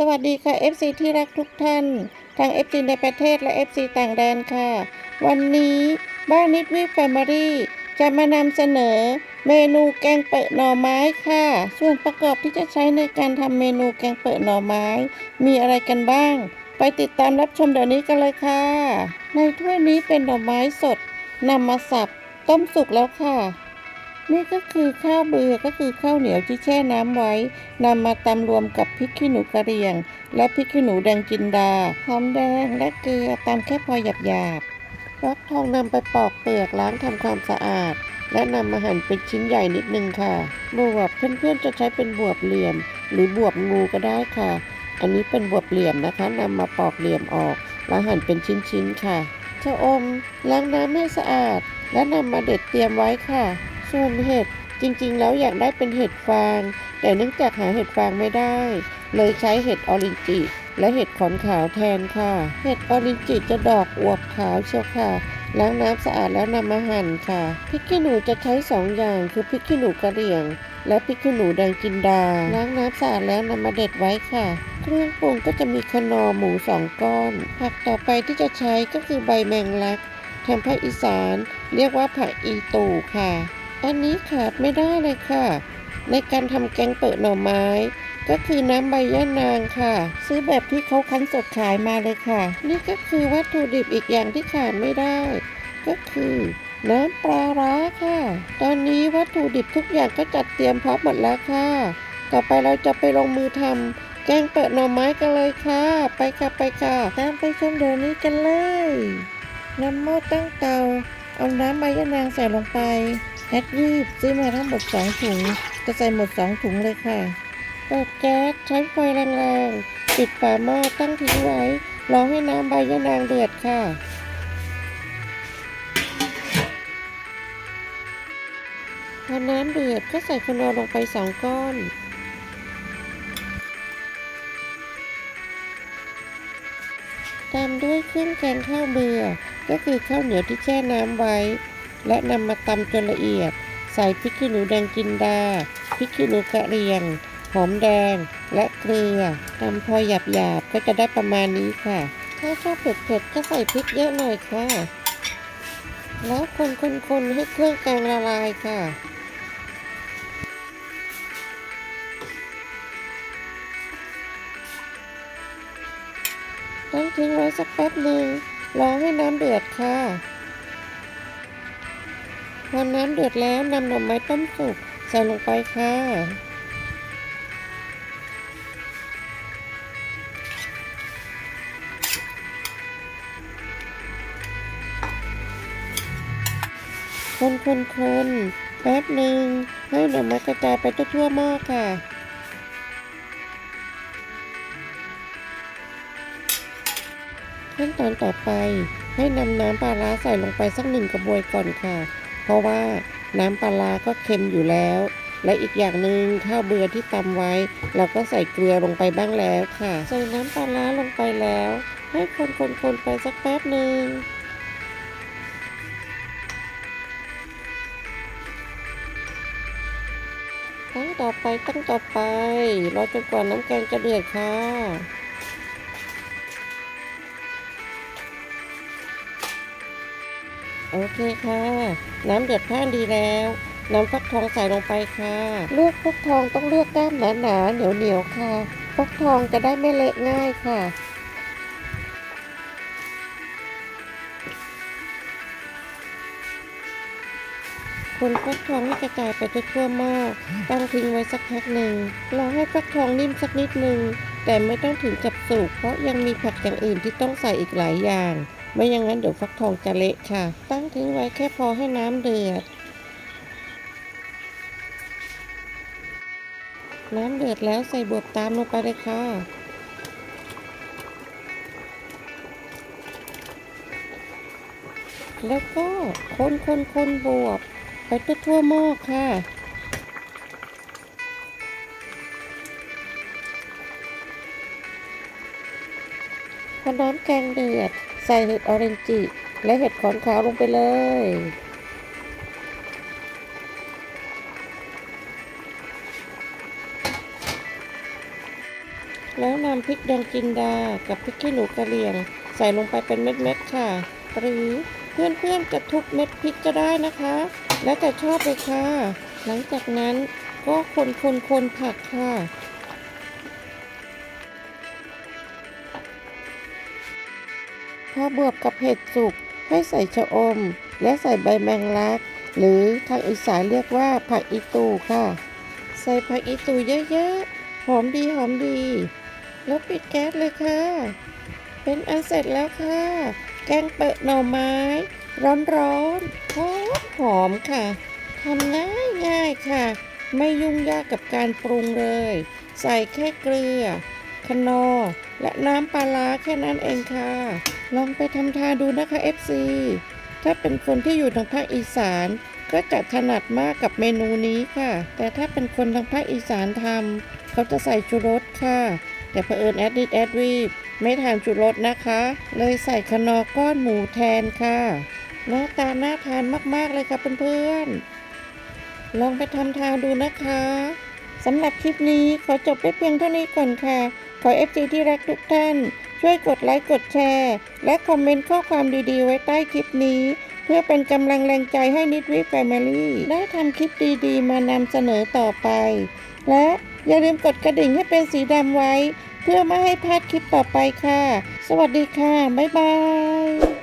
สวัสดีค่ะ FC ที่รักทุกท่าน ทั้ง FC ในประเทศและ FC ต่างแดนค่ะ วันนี้บ้านนิดวิฟแฟมิลี่จะมานำเสนอเมนูแกงเปิดหน่อไม้ค่ะ ส่วนประกอบที่จะใช้ในการทำเมนูแกงเปิดหน่อไม้ มีอะไรกันบ้าง ไปติดตามรับชมเดี๋ยวนี้กันเลยค่ะ ในถ้วยนี้เป็นหน่อไม้สดนำมาสับต้มสุกแล้วค่ะ นี่ก็คือข้าวเบือก็คือข้าวเหนียวที่แช่น้ำไว้นำมาตำรวมกับพริกขี้หนูกระเรียง และพริกขี้หนูแดงจินดาหอมแดงและเกลือตามแค่พอหยาบๆฟักทองนำไปปอกเปลือกล้างทำความสะอาด และนำมาหั่นเป็นชิ้นใหญ่นิดนึงค่ะบวบเพื่อนๆจะใช้เป็นบวบเหลี่ยม หรือบวบงูก็ได้ค่ะ อันนี้เป็นบวบเหลี่ยมนะคะนำมาปอกเหลี่ยมออก แล้วหั่นเป็นชิ้นๆค่ะชะอมล้างน้ำให้สะอาด และนำมาเด็ดเตรียมไว้ค่ะ ส่วนเห็ด จริงๆ แล้วอยากได้เป็นเห็ดฟาง แต่เนื่องจากหาเห็ดฟางไม่ได้ เลยใช้เห็ดออรินจิและเห็ดขอนขาวแทนค่ะ เห็ดออรินจิจะดอกอวบขาวเชียวค่ะล้างน้ำสะอาดแล้วนำมาหั่นค่ะพริกขี้หนูจะใช้สองอย่างคือพริกขี้หนูกระเหรี่ยง และพริกขี้หนูแดงจินดา ล้างน้ำสะอาดแล้วนำมาเด็ดไว้ค่ะ เครื่องปรุงก็จะมีคะนอหมูสองก้อน ผักต่อไปที่จะใช้ก็คือใบแมงลักทางภาคอีสาน เรียกว่าผักอีตูค่ะ อันนี้ขาดไม่ได้เลยค่ะ ในการทำแกงเปิดหน่อไม้ ก็คือน้ำใบย่านางค่ะ ซื้อแบบที่เขาคั้นสดขายมาเลยค่ะ นี่ก็คือวัตถุดิบอีกอย่างที่ขาดไม่ได้ ก็คือน้ำปลาร้าค่ะ ตอนนี้วัตถุดิบทุกอย่างก็จัดเตรียมพร้อมหมดแล้วค่ะ ต่อไปเราจะไปลงมือทำแกงเปิดหน่อไม้กันเลยค่ะ ไปค่ะไปค่ะ ตามไปชมเดี๋ยวนี้กันเลยนำหม้อตั้งเตา เอาน้ำใบยะนางใส่ลงไป แอดรีบซื้อมาทั้งหมดสองถุง จะใส่หมดสองถุงเลยค่ะเปิดแก๊สใช้ไฟแรงๆปิดฝาหม้อตั้งทิ้งไว้รอให้น้ำใบยะนางเดือดค่ะพอน้ำเดือดก็ใส่คนอลงไปสองก้อน ตามด้วยเครื่องแกงข้าวเบื่อ ก็คือข้าวเหนียวที่แช่น้ำไว้ และนำมาตำจนละเอียด ใส่พริกขี้หนูแดงจินดา พริกขี้หนูกระเรียง หอมแดง และเกลือตำพอหยาบๆ ก็จะได้ประมาณนี้ค่ะ ถ้าชอบเผ็ดๆ ก็ใส่พริกเยอะหน่อยค่ะ แล้วคนๆๆให้เครื่องแกงละลายค่ะต้องทิ้งไว้สักแป๊บหนึ่งรอให้น้ำเดือดค่ะ พอน้ำเดือดแล้วนำหน่อไม้ต้มสุกใส่ลงไปค่ะคนคนคนแป๊บหนึ่งให้หน่อไม้กระจายไปทั่วๆหม้อค่ะขั้นตอนต่อไปให้นำน้ำปลาร้าใส่ลงไปสักหนึ่งกระบวยก่อนค่ะ เพราะว่าน้ำปลาร้าก็เค็มอยู่แล้ว และอีกอย่างหนึ่งข้าวเบื่อที่ตำไว้ เราก็ใส่เกลือลงไปบ้างแล้วค่ะ ใส่น้ำปลาร้าลงไปแล้ว ให้คนๆๆไปสักแป๊บหนึ่งตั้งต่อไปตั้งต่อไปรอจนกว่าน้ำแกงจะเดือดค่ะ โอเคค่ะ น้ำเดือดพล่านดีแล้วน้ำฟักทองใส่ลงไปค่ะ เลือกฟักทองต้องเลือกก้านหนาหนาๆเหนียวเหนียวๆค่ะ ฟักทองจะได้ไม่เละง่ายค่ะ คนฟักทองให้กระจายไปทั่วๆหม้อตั้งทิ้งไว้สักพักหนึ่งรอให้ฟักทองนิ่มสักนิดหนึ่งแต่ไม่ต้องถึงกับสุกเพราะยังมีผักอย่างอื่นที่ต้องใส่อีกหลายอย่าง ไม่อย่างนั้นเดี๋ยวฟักทองจะเละค่ะ ตั้งทิ้งไว้แค่พอให้น้ำเดือด น้ำเดือดแล้วใส่บวบตามลงไปเลยค่ะแล้วก็คนคนคนบวบไปทั่วหม้อค่ะ พอน้ำแกงเดือด ใส่เห็ดออเรนจิและเห็ดขอนขาวลงไปเลย แล้วนำพริกแดงจินดา กับพริกขี้หนูกระเหรี่ยง ใส่ลงไปเป็นเม็ดๆค่ะ หรือเพื่อนๆจะทุบเม็ดพริกก็ได้นะคะ แล้วแต่ชอบเลยค่ะ หลังจากนั้นก็คนคนคนๆผักค่ะ พอบวกกับเห็ดสุกให้ใส่ชะอม และใส่ใบแมงลัก หรือทางอีสานเรียกว่าผักอีตูค่ะ ใส่ผักอีตูเยอะๆ หอมดีหอมดี แล้วปิดแก๊สเลยค่ะ เป็นอันเสร็จแล้วค่ะ แกงเปิดหน่อไม้ ร้อนๆหอมหอมค่ะทำง่ายง่ายๆค่ะ ไม่ยุ่งยากกับการปรุงเลย ใส่แค่เกลือ คนอและน้ำปลาร้าแค่นั้นเองค่ะ ลองไปทำทานดูนะคะ FC ถ้าเป็นคนที่อยู่ทางภาคอีสาน ก็จะถนัดมากกับเมนูนี้ค่ะ แต่ถ้าเป็นคนทางภาคอีสานทำเขาจะใส่ชูรสค่ะ แต่เผอิญแอดดิดแอดวีไม่ทานชูรสนะคะ เลยใส่คนอก้อนหมูแทนค่ะหน้าตาน่าทานมากๆเลยค่ะเพื่อนๆ ลองไปทำทานดูนะคะสำหรับคลิปนี้ขอจบไปเพียงเท่านี้ก่อนค่ะ ขอ FG ที่รักทุกท่าน ช่วยกดไลค์กดแชร์ และคอมเมนต์ข้อความดีๆ ไว้ใต้คลิปนี้ เพื่อเป็นกำลังแรงใจให้นิดวิแฟมิลี่ได้ทำคลิปดีๆ มานำเสนอต่อไป และอย่าลืมกดกระดิ่งให้เป็นสีดำไว้ เพื่อไม่ให้พลาดคลิปต่อไปค่ะ สวัสดีค่ะ บ๊ายบาย